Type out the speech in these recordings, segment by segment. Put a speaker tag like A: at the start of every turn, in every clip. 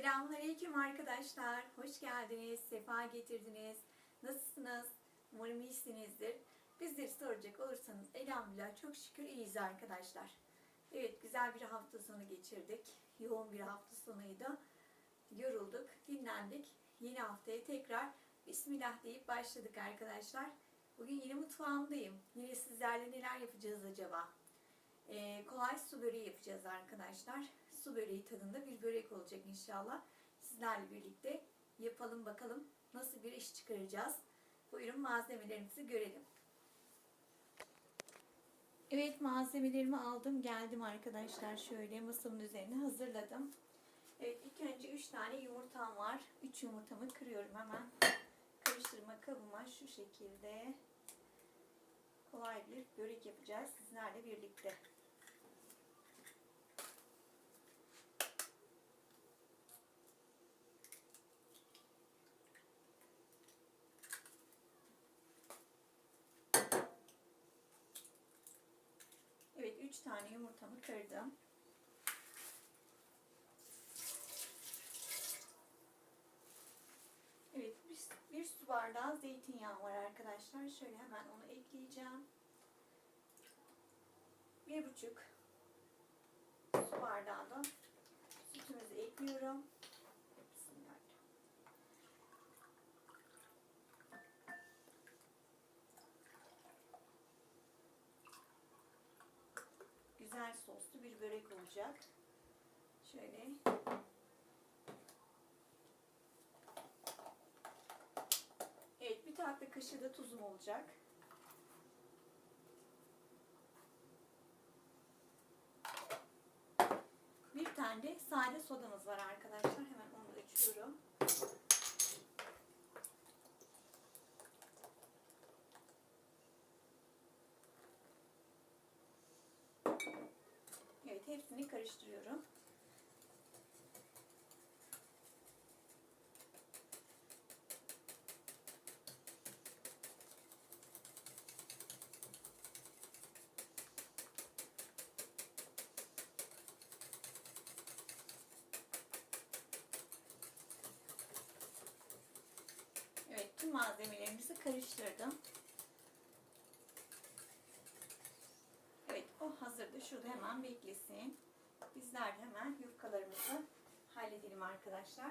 A: Selamünaleyküm arkadaşlar. Hoş geldiniz. Sefa getirdiniz. Nasılsınız? Umarım iyisinizdir. Bizleri soracak olursanız elhamdülillah çok şükür iyiyiz arkadaşlar. Evet güzel bir hafta sonu geçirdik. Yoğun bir hafta sonuydu. Yorulduk, dinlendik. Yeni haftaya tekrar Bismillah deyip başladık arkadaşlar. Bugün yine mutfağımdayım. Yine sizlerle neler yapacağız acaba? Ee, kolay su böreği yapacağız arkadaşlar. Su böreği tadında bir börek olacak inşallah. Sizlerle birlikte yapalım bakalım nasıl bir iş çıkaracağız. Buyurun malzemelerimizi görelim. Evet malzemelerimi aldım geldim arkadaşlar. Şöyle masamın üzerine hazırladım. Evet ilk önce 3 tane yumurtam var. 3 yumurtamı kırıyorum hemen. Karıştırma kabıma şu şekilde kolay bir börek yapacağız sizlerle birlikte. Evet 3 tane yumurtamı kırdım. Evet bir, bir su bardağı zeytinyağı var arkadaşlar. Şöyle hemen onu ekleyeceğim. Bir buçuk su bardağı da sütümüzü ekliyorum. Bir börek olacak. Şöyle Evet bir tatlı kaşığı da tuzum olacak. Bir tane de sade sodamız var arkadaşlar. Hemen onu da açıyorum. Evet hepsini karıştırıyorum. Evet tüm malzemelerimizi karıştırdım. Evet o hazırdı. Şurada hemen beklesin. Bizler de hemen yufkalarımızı halledelim arkadaşlar.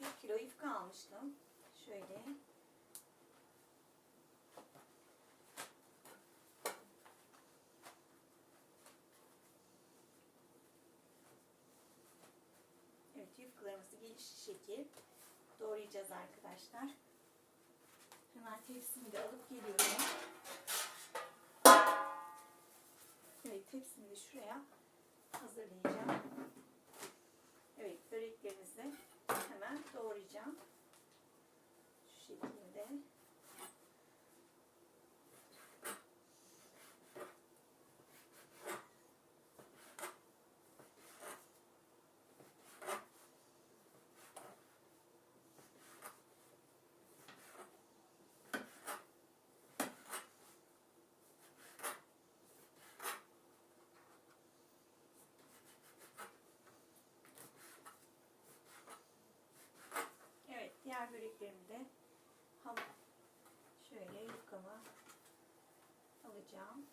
A: Bir kilo yufka almıştım. Şöyle. Evet yufkalarımızı geniş şekil doğrayacağız arkadaşlar. Hemen tepsimi de alıp geliyorum. Evet tepsimi de şuraya hazırlayacağım. Evet böreklerimizi hemen doğrayacağım. Şu şekilde. Evet, diğer böreklerimi de şöyle yufkama alacağım.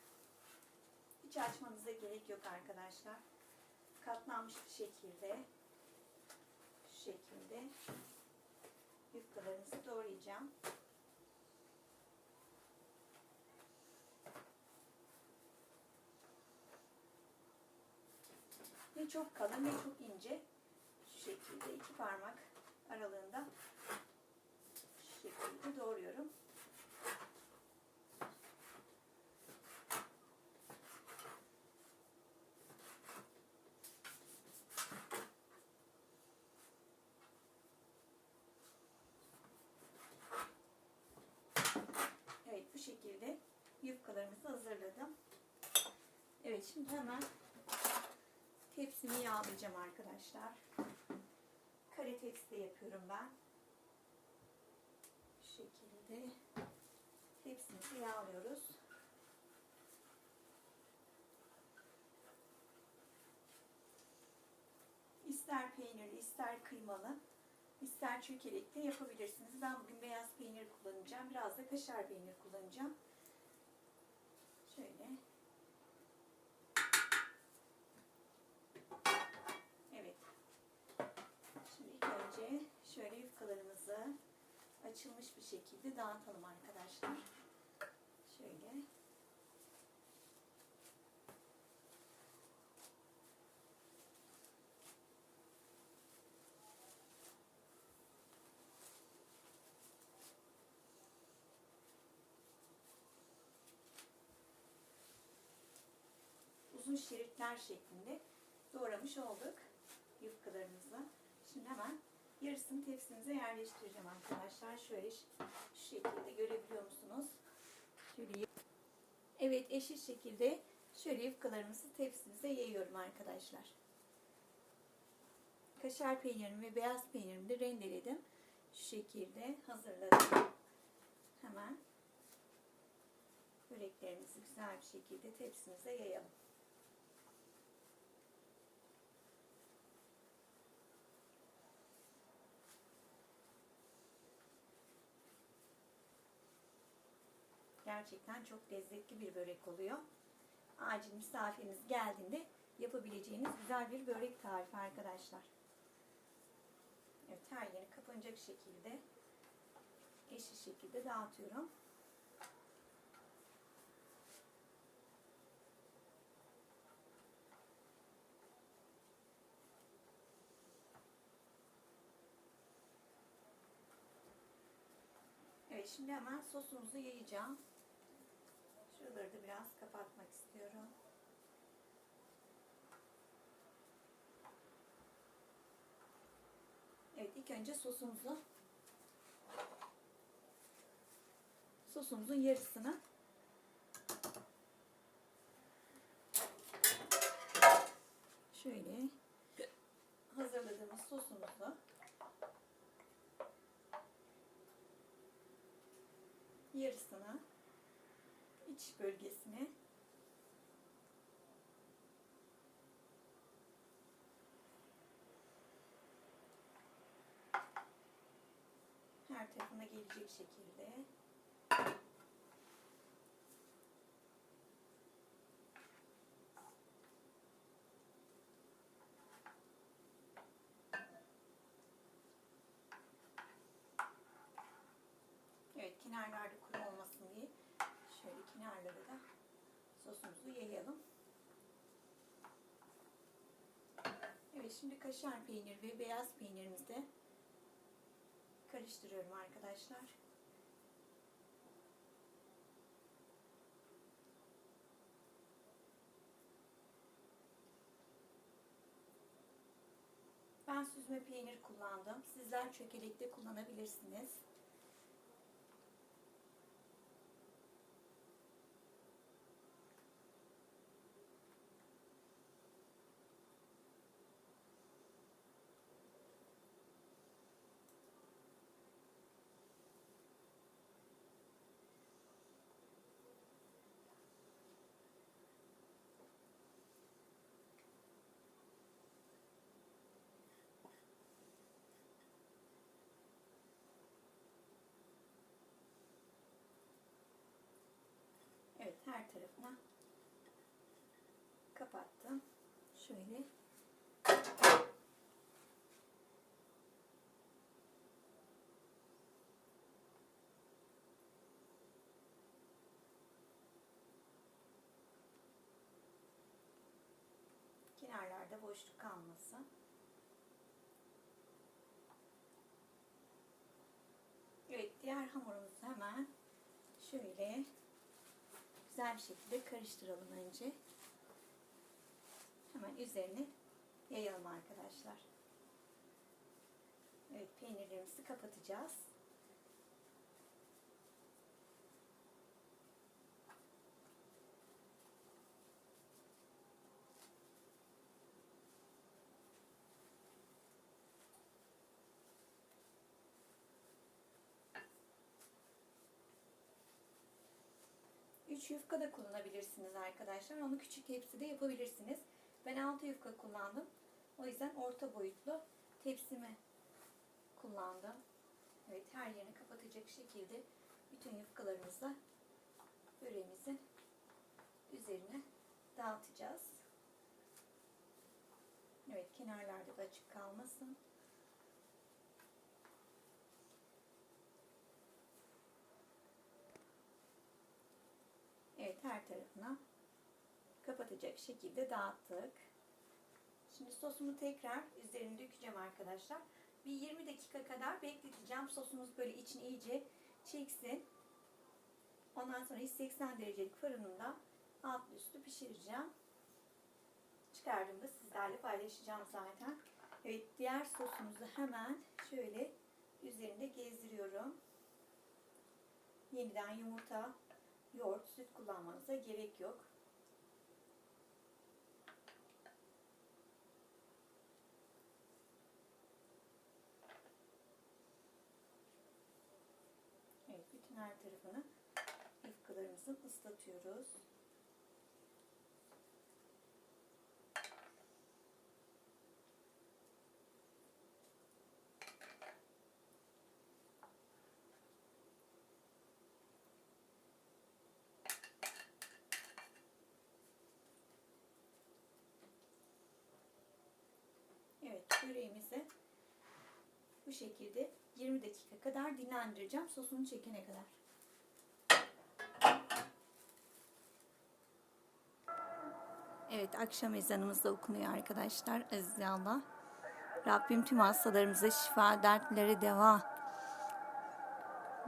A: Hiç açmanıza gerek yok arkadaşlar. Katlanmış bir şekilde şu şekilde yufkalarınızı doğrayacağım. Ne çok kalın ne çok ince. Şu şekilde iki parmak aralığında şekilde doğruyorum. Evet bu şekilde yufkalarımızı hazırladım. Evet şimdi hemen tepsimi yağlayacağım arkadaşlar. Kare tepside yapıyorum ben. Şekilde tepsimizi yağlıyoruz. İster peynirli, ister kıymalı, ister çökelekli yapabilirsiniz. Ben bugün beyaz peynir kullanacağım. Biraz da kaşar peynir kullanacağım. Şöyle. Evet. Şimdi ilk önce şöyle yufkalarımızı açılmış bir şekilde dağıtalım arkadaşlar. Şöyle. uzun şeritler şeklinde doğramış olduk yufkalarımızı. Şimdi hemen yarısını tepsimize yerleştireceğim arkadaşlar. Şöyle şu şekilde görebiliyor musunuz? Şöyle Evet eşit şekilde şöyle yufkalarımızı tepsimize yayıyorum arkadaşlar. Kaşar peynirimi ve beyaz peynirimi de rendeledim. Şu şekilde hazırladım. Hemen böreklerimizi güzel bir şekilde tepsimize yayalım. Gerçekten çok lezzetli bir börek oluyor. Acil misafiriniz geldiğinde yapabileceğiniz güzel bir börek tarifi arkadaşlar. Evet her yeri kapanacak şekilde eşit şekilde dağıtıyorum. Evet şimdi hemen sosumuzu yayacağım. Da biraz kapatmak istiyorum. Evet ilk önce sosumuzu sosumuzun yarısını şöyle hazırladığımız sosumuzu yarısını iç bölgesine. Her tarafına gelecek şekilde. Evet kenarlarda kuru şöyle kenarlara da sosumuzu yayalım. Evet şimdi kaşar peynir ve beyaz peynirimizi karıştırıyorum arkadaşlar. Ben süzme peynir kullandım. Sizler çökelekte kullanabilirsiniz. Her tarafına kapattım. Şöyle kenarlarda boşluk kalmasın. Evet diğer hamurumuzu hemen şöyle güzel bir şekilde karıştıralım önce. Hemen üzerine yayalım arkadaşlar. Evet peynirlerimizi kapatacağız. Üç yufka da kullanabilirsiniz arkadaşlar. Onu küçük tepside yapabilirsiniz. Ben 6 yufka kullandım. O yüzden orta boyutlu tepsimi kullandım. Evet her yerini kapatacak şekilde bütün yufkalarımızı böreğimizin üzerine dağıtacağız. Evet kenarlarda da açık kalmasın. Evet her tarafına kapatacak şekilde dağıttık. Şimdi sosumu tekrar üzerine dökeceğim arkadaşlar. Bir 20 dakika kadar bekleteceğim. Sosumuz böyle içini iyice çeksin. Ondan sonra 180 derecelik fırınımda altlı üstü pişireceğim. Çıkardığımda sizlerle paylaşacağım zaten. Evet diğer sosumuzu hemen şöyle üzerinde gezdiriyorum. Yeniden yumurta, yoğurt, süt kullanmanıza gerek yok. Evet, bütün her tarafını yufkalarımızın ıslatıyoruz. Evet, böreğimizi bu şekilde 20 dakika kadar dinlendireceğim sosunu çekene kadar. Evet akşam ezanımız da okunuyor arkadaşlar. Aziz Allah. Rabbim tüm hastalarımıza şifa, dertlere deva.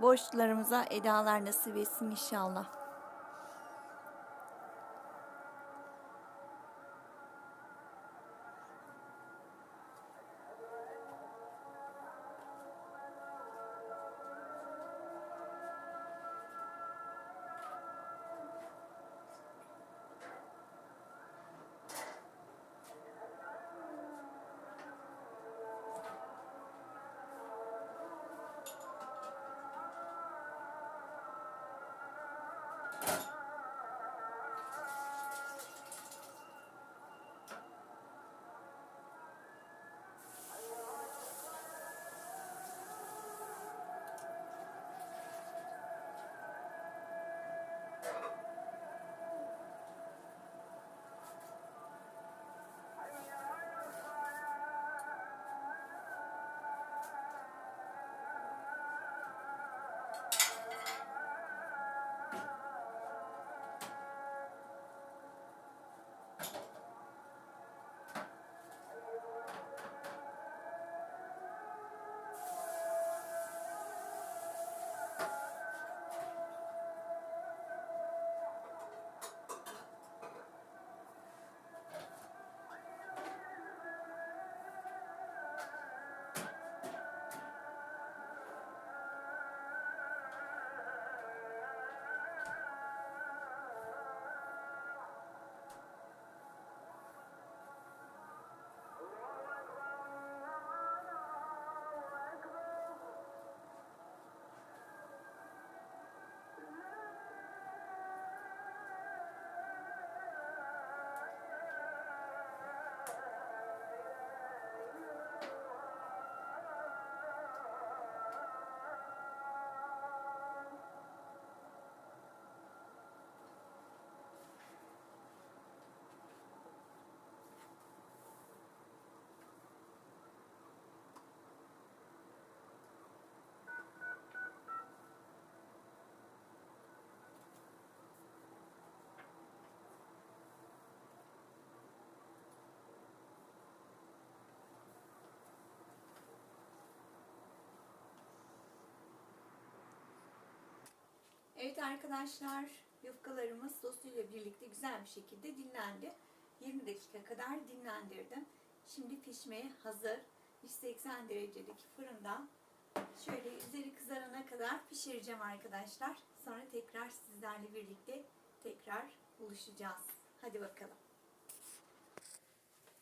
A: Borçlarımıza edalar nasip etsin inşallah. Evet arkadaşlar yufkalarımız sosuyla birlikte güzel bir şekilde dinlendi. 20 dakika kadar dinlendirdim. Şimdi pişmeye hazır. 180 derecelik fırında şöyle üzeri kızarana kadar pişireceğim arkadaşlar. Sonra tekrar sizlerle birlikte tekrar buluşacağız. Hadi bakalım.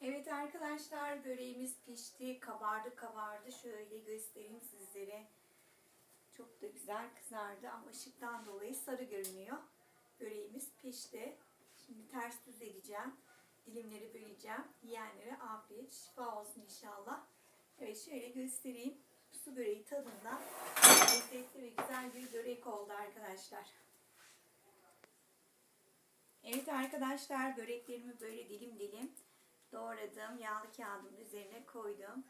A: Evet arkadaşlar böreğimiz pişti. Kabardı kabardı. Şöyle göstereyim sizlere. Çok da güzel kızardı ama ışıktan dolayı sarı görünüyor. Böreğimiz pişti. Şimdi ters düz edeceğim. Dilimleri böleceğim. Yiyenlere afiyet, şifa olsun inşallah. Evet şöyle göstereyim. Su böreği tadında lezzetli ve güzel bir börek oldu arkadaşlar. Evet arkadaşlar böreklerimi böyle dilim dilim doğradım. Yağlı kağıdın üzerine koydum.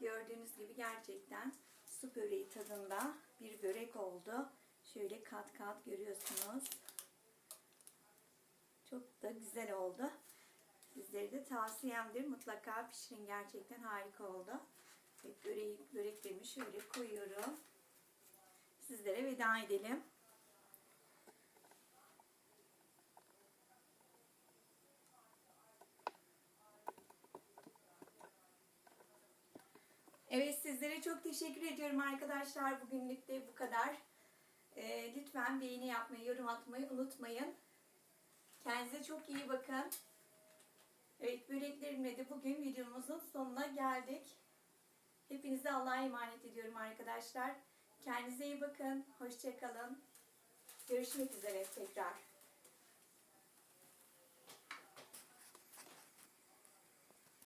A: Gördüğünüz gibi gerçekten su böreği tadında bir börek oldu. Şöyle kat kat görüyorsunuz. Çok da güzel oldu. Sizlere de tavsiyemdir. Mutlaka pişirin. Gerçekten harika oldu. Evet, böreği, böreklerimi şöyle koyuyorum. Sizlere veda edelim. Evet sizlere çok teşekkür ediyorum arkadaşlar. Bugünlük de bu kadar. Ee, lütfen beğeni yapmayı, yorum atmayı unutmayın. Kendinize çok iyi bakın. Evet böreklerimle de bugün videomuzun sonuna geldik. Hepinize Allah'a emanet ediyorum arkadaşlar. Kendinize iyi bakın. Hoşçakalın. Görüşmek üzere tekrar.